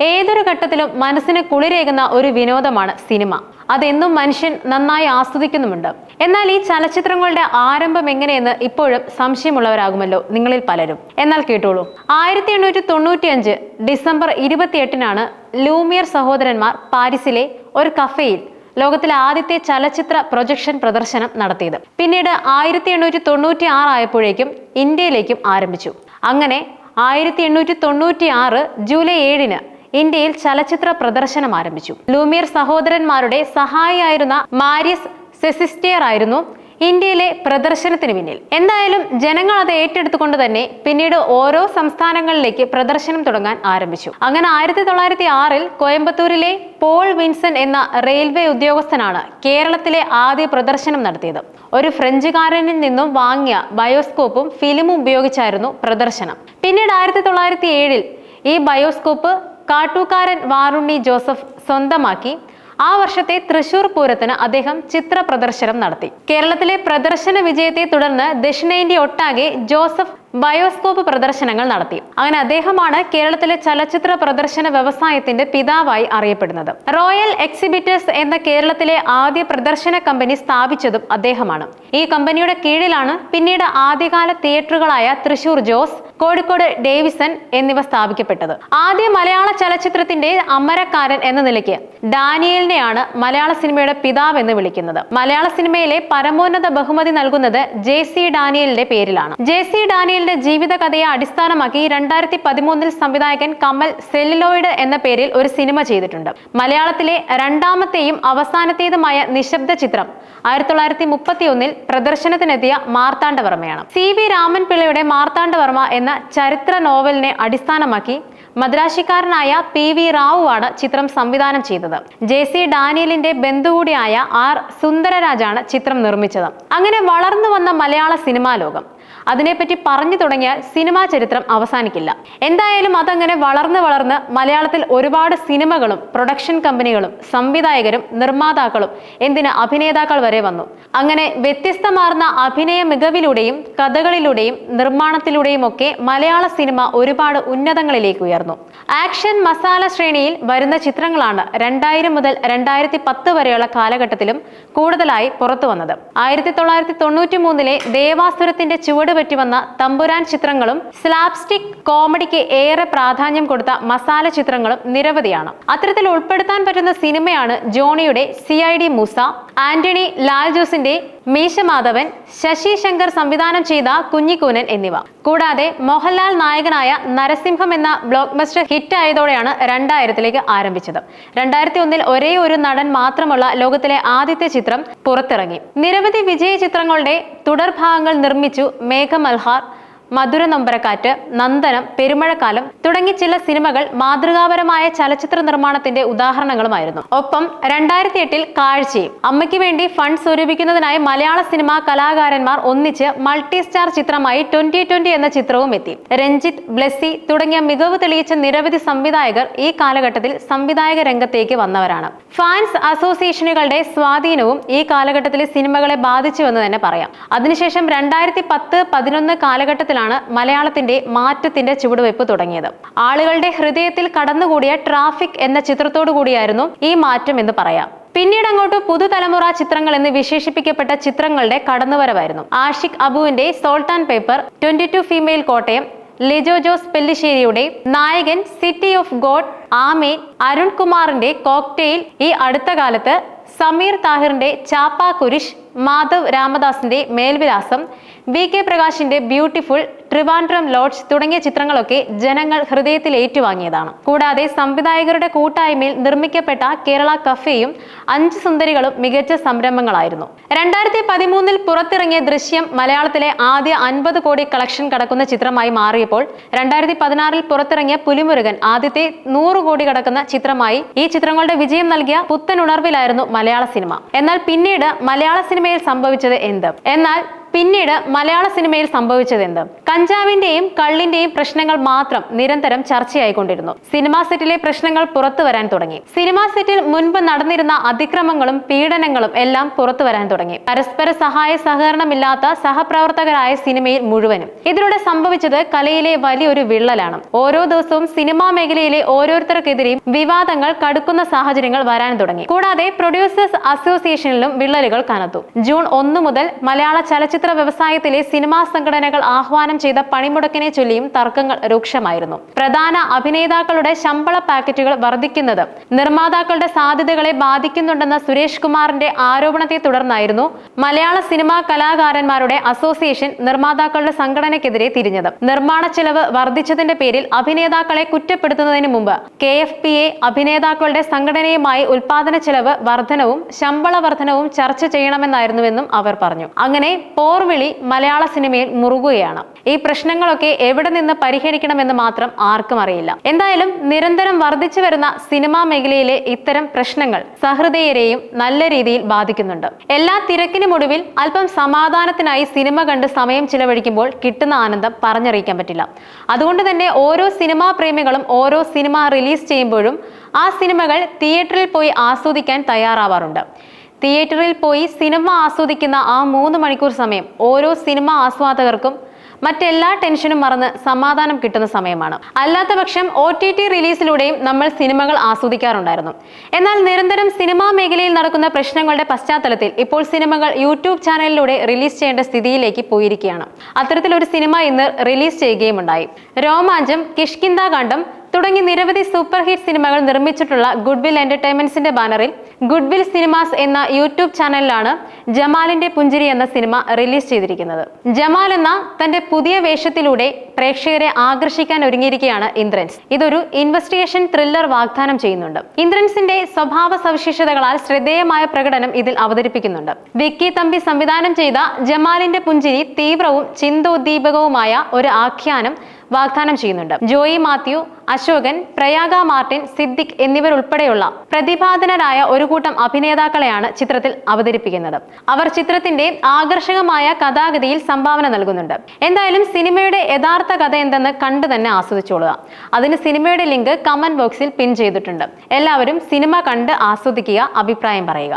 ഏതൊരു ഘട്ടത്തിലും മനസ്സിന് കുളിരേകുന്ന ഒരു വിനോദമാണ് സിനിമ. അതെന്നും മനുഷ്യൻ നന്നായി ആസ്വദിക്കുന്നുമുണ്ട്. എന്നാൽ ഈ ചലച്ചിത്രങ്ങളുടെ ആരംഭം എങ്ങനെയെന്ന് ഇപ്പോഴും സംശയമുള്ളവരാകുമല്ലോ നിങ്ങളിൽ പലരും. എന്നാൽ കേട്ടോളൂ. ആയിരത്തി എണ്ണൂറ്റി തൊണ്ണൂറ്റിയഞ്ച് ഡിസംബർ ഇരുപത്തിയെട്ടിനാണ് ലൂമിയർ സഹോദരന്മാർ പാരീസിലെ ഒരു കഫേയിൽ ലോകത്തിലെ ആദ്യത്തെ ചലച്ചിത്ര പ്രൊജക്ഷൻ പ്രദർശനം നടത്തിയത്. പിന്നീട് ആയിരത്തി എണ്ണൂറ്റി തൊണ്ണൂറ്റി ആറ് ആയപ്പോഴേക്കും ഇന്ത്യയിലേക്കും ആരംഭിച്ചു. അങ്ങനെ ആയിരത്തി എണ്ണൂറ്റി തൊണ്ണൂറ്റി ആറ് ജൂലൈ ഏഴിന് ഇന്ത്യയിൽ ചലച്ചിത്ര പ്രദർശനം ആരംഭിച്ചു. ലൂമിയർ സഹോദരന്മാരുടെ സഹായിയായിരുന്ന മാരിയസ് സെസിസ്റ്റിയർ ആയിരുന്നു ഇന്ത്യയിലെ പ്രദർശനത്തിന് പിന്നിൽ. എന്തായാലും ജനങ്ങൾ അത് ഏറ്റെടുത്തുകൊണ്ട് തന്നെ പിന്നീട് ഓരോ സംസ്ഥാനങ്ങളിലേക്ക് പ്രദർശനം തുടങ്ങാൻ ആരംഭിച്ചു. അങ്ങനെ ആയിരത്തി തൊള്ളായിരത്തി ആറിൽ കോയമ്പത്തൂരിലെ പോൾ വിൻസൺ എന്ന റെയിൽവേ ഉദ്യോഗസ്ഥനാണ് കേരളത്തിലെ ആദ്യ പ്രദർശനം നടത്തിയത്. ഒരു ഫ്രഞ്ചുകാരനിൽ നിന്നും വാങ്ങിയ ബയോസ്കോപ്പും ഫിലിമും ഉപയോഗിച്ചായിരുന്നു പ്രദർശനം. പിന്നീട് ആയിരത്തി തൊള്ളായിരത്തി ഏഴിൽ ഈ ബയോസ്കോപ്പ് കാട്ടൂക്കാരൻ വാറുണ്ണി ജോസഫ് സ്വന്തമാക്കി. ആ വർഷത്തെ തൃശൂർ പൂരത്തിന് അദ്ദേഹം ചിത്ര പ്രദർശനം നടത്തി. കേരളത്തിലെ പ്രദർശന വിജയത്തെ തുടർന്ന് ദക്ഷിണേന്ത്യ ഒട്ടാകെ ജോസഫ് ബയോസ്കോപ്പ് പ്രദർശനങ്ങൾ നടത്തി. അങ്ങനെ അദ്ദേഹമാണ് കേരളത്തിലെ ചലച്ചിത്ര പ്രദർശന വ്യവസായത്തിന്റെ പിതാവായി അറിയപ്പെടുന്നത്. റോയൽ എക്സിബിറ്റേഴ്സ് എന്ന കേരളത്തിലെ ആദ്യ പ്രദർശന കമ്പനി സ്ഥാപിച്ചതും അദ്ദേഹമാണ്. ഈ കമ്പനിയുടെ കീഴിലാണ് പിന്നീട് ആദ്യകാല തിയേറ്ററുകളായ തൃശൂർ ജോസ് കോഴിക്കോട് ഡേവിസൺ എന്നിവ സ്ഥാപിക്കപ്പെട്ടത്. ആദ്യ മലയാള ചലച്ചിത്രത്തിന്റെ അമരക്കാരൻ എന്ന നിലയ്ക്ക് ഡാനിയലിനെയാണ് മലയാള സിനിമയുടെ പിതാവ് എന്ന് വിളിക്കുന്നത്. മലയാള സിനിമയിലെ പരമോന്നത ബഹുമതി നൽകുന്നത് ജെ സി ഡാനിയലിന്റെ പേരിലാണ്. ജെ സി ഡാനിയലിന്റെ ജീവിതകഥയെ അടിസ്ഥാനമാക്കി രണ്ടായിരത്തി പതിമൂന്നിൽ സംവിധായകൻ കമൽ സെല്ലിലോയിഡ് എന്ന പേരിൽ ഒരു സിനിമ ചെയ്തിട്ടുണ്ട്. മലയാളത്തിലെ രണ്ടാമത്തെയും അവസാനത്തേതുമായ നിശബ്ദ ചിത്രം ആയിരത്തി തൊള്ളായിരത്തി മുപ്പത്തി ഒന്നിൽ പ്രദർശനത്തിനെത്തിയ മാർത്താണ്ഡവർമ്മയാണ്. സി വി രാമൻ പിള്ളയുടെ മാർത്താണ്ഡവർമ്മ എന്ന ചരിത്ര നോവലിനെ അടിസ്ഥാനമാക്കി മദ്രാശിക്കാരനായ പി വി റാവുവാണ് ചിത്രം സംവിധാനം ചെയ്തത്. ജെ സി ഡാനിയലിന്റെ ബന്ധു കൂടിയായ ആർ സുന്ദരരാജാണ് ചിത്രം നിർമ്മിച്ചത്. അങ്ങനെ വളർന്നു വന്ന മലയാള സിനിമാ ലോകം. അതിനെപ്പറ്റി പറഞ്ഞു തുടങ്ങിയാൽ സിനിമാ ചരിത്രം അവസാനിക്കില്ല. എന്തായാലും അതങ്ങനെ വളർന്ന് വളർന്ന് മലയാളത്തിൽ ഒരുപാട് സിനിമകളും പ്രൊഡക്ഷൻ കമ്പനികളും സംവിധായകരും നിർമ്മാതാക്കളും എന്തിന് അഭിനേതാക്കൾ വരെ വന്നു. അങ്ങനെ വ്യത്യസ്തമാർന്ന അഭിനയ മികവിലൂടെയും കഥകളിലൂടെയും നിർമ്മാണത്തിലൂടെയും ഒക്കെ മലയാള സിനിമ ഒരുപാട് ഉന്നതങ്ങളിലേക്ക് ഉയർന്നു. ആക്ഷൻ മസാല ശ്രേണിയിൽ വരുന്ന ചിത്രങ്ങളാണ് രണ്ടായിരം മുതൽ രണ്ടായിരത്തി പത്ത് വരെയുള്ള കാലഘട്ടത്തിലും കൂടുതലായി പുറത്തു വന്നത് ആയിരത്തി തൊള്ളായിരത്തി തൊണ്ണൂറ്റി മൂന്നിലെ ദേവാസുരത്തിന്റെ ചുവട് പറ്റി വന്ന തമ്പുരാൻ ചിത്രങ്ങളും സ്ലാപ്സ്റ്റിക് കോമഡിക്ക് ഏറെ പ്രാധാന്യം കൊടുത്ത മസാല ചിത്രങ്ങളും നിരവധിയാണ്. അത്തരത്തിൽ ഉൾപ്പെടുത്താൻ പറ്റുന്ന സിനിമയാണ് ജോണിയുടെ C I D Moosa Antony Lal ജോസിന്റെ മീശമാധവൻ ശശി ശങ്കർ സംവിധാനം ചെയ്ത കുഞ്ഞിക്കൂനൻ എന്നിവ. കൂടാതെ മോഹൻലാൽ നായകനായ നരസിംഹം എന്ന ബ്ലോക്ക് ബസ്റ്റർ ഹിറ്റ് ആയതോടെയാണ് രണ്ടായിരത്തിലേക്ക് ആരംഭിച്ചത്. രണ്ടായിരത്തി ഒന്നിൽ ഒരേ ഒരു നടൻ മാത്രമുള്ള ലോകത്തിലെ ആദ്യത്തെ ചിത്രം പുറത്തിറങ്ങി. നിരവധി വിജയ ചിത്രങ്ങളുടെ തുടർഭാഗങ്ങൾ നിർമ്മിച്ചു മേഘമൽഹാർ മധുര നൊമ്പരക്കാറ്റ് നന്ദനം പെരുമഴക്കാലം തുടങ്ങി ചില സിനിമകൾ മാതൃകാപരമായ ചലച്ചിത്ര നിർമ്മാണത്തിന്റെ ഉദാഹരണങ്ങളുമായിരുന്നു. ഒപ്പം രണ്ടായിരത്തി എട്ടിൽ കാഴ്ചയും അമ്മയ്ക്ക് വേണ്ടി ഫണ്ട് സ്വരൂപിക്കുന്നതിനായി മലയാള സിനിമാ കലാകാരന്മാർ ഒന്നിച്ച് മൾട്ടി സ്റ്റാർ ചിത്രമായി ട്വന്റി ട്വന്റി എന്ന ചിത്രവും എത്തി. രഞ്ജിത്ത് ബ്ലെസ്സി തുടങ്ങിയ മികവ് തെളിയിച്ച നിരവധി സംവിധായകർ ഈ കാലഘട്ടത്തിൽ സംവിധായക രംഗത്തേക്ക് വന്നവരാണ്. ഫാൻസ് അസോസിയേഷനുകളുടെ സ്വാധീനവും ഈ കാലഘട്ടത്തിലെ സിനിമകളെ ബാധിച്ചുവെന്ന് തന്നെ പറയാം. അതിനുശേഷം രണ്ടായിരത്തി പത്ത് പതിനൊന്ന് കാലഘട്ടത്തിലാണ് മലയാളത്തിന്റെ മാറ്റത്തിന്റെ ചുവടുവയ്പ് തുടങ്ങിയത്. ആളുകളുടെ ഹൃദയത്തിൽ കടന്നുകൂടിയ ട്രാഫിക് എന്ന ചിത്രത്തോടു കൂടിയായിരുന്നു ഈ മാറ്റം എന്ന് പറയാം. പിന്നീട് അങ്ങോട്ട് പുതുതലമുറ ചിത്രങ്ങൾ എന്ന് വിശേഷിപ്പിക്കപ്പെട്ട ചിത്രങ്ങളുടെ കടന്നുവരവായിരുന്നു. Aashiq അബുവിന്റെ salt and pepper twenty two female Kottayam Lijo Jose പെല്ലിശ്ശേരിയുടെ Nayakan city of God Amen അരുൺകുമാറിന്റെ cocktail ഈ അടുത്ത കാലത്ത് സമീർ താഹിറിന്റെ ചാപ്പാ കുരിശ് മാധവ് രാമദാസിന്റെ മേൽവിലാസം വി കെ പ്രകാശിന്റെ ബ്യൂട്ടിഫുൾ ട്രിവാൻഡ്രം ലോഡ്ജ് തുടങ്ങിയ ചിത്രങ്ങളൊക്കെ ജനങ്ങൾ ഹൃദയത്തിൽ ഏറ്റുവാങ്ങിയതാണ്. കൂടാതെ സംവിധായകരുടെ കൂട്ടായ്മയിൽ നിർമ്മിക്കപ്പെട്ട കേരള കഫേയും അഞ്ച് സുന്ദരികളും മികച്ച സംരംഭങ്ങളായിരുന്നു. രണ്ടായിരത്തി പതിമൂന്നിൽ പുറത്തിറങ്ങിയ ദൃശ്യം മലയാളത്തിലെ ആദ്യ അൻപത് കോടി കളക്ഷൻ കടക്കുന്ന ചിത്രമായി മാറിയപ്പോൾ രണ്ടായിരത്തി പതിനാറിൽ പുറത്തിറങ്ങിയ പുലിമുരുകൻ ആദ്യത്തെ നൂറ് കോടി കടക്കുന്ന ചിത്രമായി ഈ ചിത്രങ്ങളുടെ വിജയം നൽകിയ പുത്തൻ ഉണർവിലായിരുന്നു മലയാള സിനിമ. എന്നാൽ പിന്നീട് മലയാള സിനിമയിൽ സംഭവിച്ചത് എന്ത്? എന്നാൽ പിന്നീട് മലയാള സിനിമയിൽ സംഭവിച്ചതെന്ത്? കഞ്ചാവിന്റെയും കള്ളിന്റെയും പ്രശ്നങ്ങൾ മാത്രം നിരന്തരം ചർച്ചയായിക്കൊണ്ടിരുന്നു. സിനിമാ സെറ്റിലെ പ്രശ്നങ്ങൾ പുറത്തു വരാൻ തുടങ്ങി. സിനിമാ സെറ്റിൽ മുൻപ് നടന്നിരുന്ന അതിക്രമങ്ങളും പീഡനങ്ങളും എല്ലാം പുറത്തു വരാൻ തുടങ്ങി. പരസ്പര സഹായ സഹകരണമില്ലാത്ത സഹപ്രവർത്തകരായ സിനിമയിൽ മുഴുവനും. ഇതിലൂടെ സംഭവിച്ചത് കലയിലെ വലിയൊരു വിള്ളലാണ്. ഓരോ ദിവസവും സിനിമാ മേഖലയിലെ ഓരോരുത്തർക്കെതിരെയും വിവാദങ്ങൾ കടുക്കുന്ന സാഹചര്യങ്ങൾ വരാൻ തുടങ്ങി. കൂടാതെ പ്രൊഡ്യൂസേഴ്സ് അസോസിയേഷനിലും വിള്ളലുകൾ കനത്തു. ജൂൺ ഒന്ന് മുതൽ മലയാള ചലച്ചിത്ര വ്യവസായത്തിലെ സിനിമാ സംഘടനകൾ ആഹ്വാനം ചെയ്ത പണിമുടക്കിനെ ചൊല്ലിയും തർക്കങ്ങൾ രൂക്ഷമായിരുന്നു. പ്രധാന അഭിനേതാക്കളുടെ ശമ്പള പാക്കറ്റുകൾ വർദ്ധിക്കുന്നത് നിർമ്മാതാക്കളുടെ സാധ്യതകളെ ബാധിക്കുന്നുണ്ടെന്ന സുരേഷ് കുമാറിന്റെ ആരോപണത്തെ തുടർന്നായിരുന്നു മലയാള സിനിമാ കലാകാരന്മാരുടെ അസോസിയേഷൻ നിർമ്മാതാക്കളുടെ സംഘടനയ്ക്കെതിരെ തിരിഞ്ഞത്. നിർമ്മാണ ചെലവ് വർദ്ധിച്ചതിന്റെ പേരിൽ അഭിനേതാക്കളെ കുറ്റപ്പെടുത്തുന്നതിന് മുമ്പ് കെ എഫ് പി എ അഭിനേതാക്കളുടെ സംഘടനയുമായി ഉൽപാദന ചെലവ് വർധനവും ശമ്പള വർധനവും ചർച്ച ചെയ്യണമെന്നായിരുന്നുവെന്നും അവർ പറഞ്ഞു. അങ്ങനെ പോർവിളി മലയാള സിനിമയിൽ മുറുകുകയാണ്. ഈ പ്രശ്നങ്ങളൊക്കെ എവിടെ നിന്ന് പരിഹരിക്കണമെന്ന് മാത്രം ആർക്കും അറിയില്ല. എന്തായാലും നിരന്തരം വർദ്ധിച്ചു വരുന്ന സിനിമാ മേഖലയിലെ ഇത്തരം പ്രശ്നങ്ങൾ സഹൃദയരെയും നല്ല രീതിയിൽ ബാധിക്കുന്നുണ്ട്. എല്ലാ തിരക്കിനുമൊടുവിൽ അല്പം സമാധാനത്തിനായി സിനിമ കണ്ട് സമയം ചിലവഴിക്കുമ്പോൾ കിട്ടുന്ന ആനന്ദം പറഞ്ഞറിയിക്കാൻ പറ്റില്ല. അതുകൊണ്ട് തന്നെ ഓരോ സിനിമാ പ്രേമികളും ഓരോ സിനിമ റിലീസ് ചെയ്യുമ്പോഴും ആ സിനിമകൾ തിയേറ്ററിൽ പോയി ആസ്വദിക്കാൻ തയ്യാറാവാറുണ്ട്. തിയേറ്ററിൽ പോയി സിനിമ ആസ്വദിക്കുന്ന ആ മൂന്ന് മണിക്കൂർ സമയം ഓരോ സിനിമ ആസ്വാദകർക്കും മറ്റെല്ലാ ടെൻഷനും മറന്ന് സമാധാനം കിട്ടുന്ന സമയമാണ്. അല്ലാത്ത പക്ഷം ഒ ടി ടി റിലീസിലൂടെയും നമ്മൾ സിനിമകൾ ആസ്വദിക്കാറുണ്ടായിരുന്നു. എന്നാൽ നിരന്തരം സിനിമാ മേഖലയിൽ നടക്കുന്ന പ്രശ്നങ്ങളുടെ പശ്ചാത്തലത്തിൽ ഇപ്പോൾ സിനിമകൾ യൂട്യൂബ് ചാനലിലൂടെ റിലീസ് ചെയ്യേണ്ട സ്ഥിതിയിലേക്ക് പോയിരിക്കുകയാണ്. അത്തരത്തിലൊരു സിനിമ ഇന്ന് റിലീസ് ചെയ്യുകയും ഉണ്ടായി രോമാഞ്ചം കിഷ്കിന്താകാന്ഡം തുടങ്ങി നിരവധി സൂപ്പർ ഹിറ്റ് സിനിമകൾ നിർമ്മിച്ചിട്ടുള്ള ഗുഡ്വിൽ എന്റർടൈൻമെന്റ്സിന്റെ ബാനറിൽ ഗുഡ്വിൽ സിനിമാസ് എന്ന യൂട്യൂബ് ചാനലിലാണ് ജമാലിന്റെ പുഞ്ചിരി എന്ന സിനിമ റിലീസ് ചെയ്തിരിക്കുന്നത്. ജമാൽ എന്ന തന്റെ പുതിയ വേഷത്തിലൂടെ പ്രേക്ഷകരെ ആകർഷിക്കാൻ ഒരുങ്ങിയിരിക്കുകയാണ് ഇന്ദ്രൻസ്. ഇതൊരു ഇൻവെസ്റ്റിഗേഷൻ ത്രില്ലർ വാഗ്ദാനം ചെയ്യുന്നുണ്ട്. ഇന്ദ്രൻസിന്റെ സ്വഭാവ സവിശേഷതകളാൽ ശ്രദ്ധേയമായ പ്രകടനം ഇതിൽ അവതരിപ്പിക്കുന്നുണ്ട്. വിക്കി തമ്പി സംവിധാനം ചെയ്ത ജമാലിന്റെ പുഞ്ചിരി തീവ്രവും ചിന്തോദ്ദീപകവുമായ ഒരു ആഖ്യാനം വാഗ്ദാനം ചെയ്യുന്നുണ്ട്. ജോയി മാത്യു അശോകൻ പ്രയാഗ മാർട്ടിൻ സിദ്ദിഖ് എന്നിവരുൾപ്പെടെയുള്ള പ്രതിഭാധനരായ ഒരു കൂട്ടം അഭിനേതാക്കളെയാണ് ചിത്രത്തിൽ അവതരിപ്പിക്കുന്നത്. അവർ ചിത്രത്തിന്റെ ആകർഷകമായ കഥാഗതിയിൽ സംഭാവന നൽകുന്നുണ്ട്. എന്തായാലും സിനിമയുടെ യഥാർത്ഥ കഥ എന്തെന്ന് കണ്ടു തന്നെ ആസ്വദിച്ചോളുക. അതിന് സിനിമയുടെ ലിങ്ക് കമന്റ് ബോക്സിൽ പിൻ ചെയ്തിട്ടുണ്ട്. എല്ലാവരും സിനിമ കണ്ട് ആസ്വദിക്കുക അഭിപ്രായം പറയുക.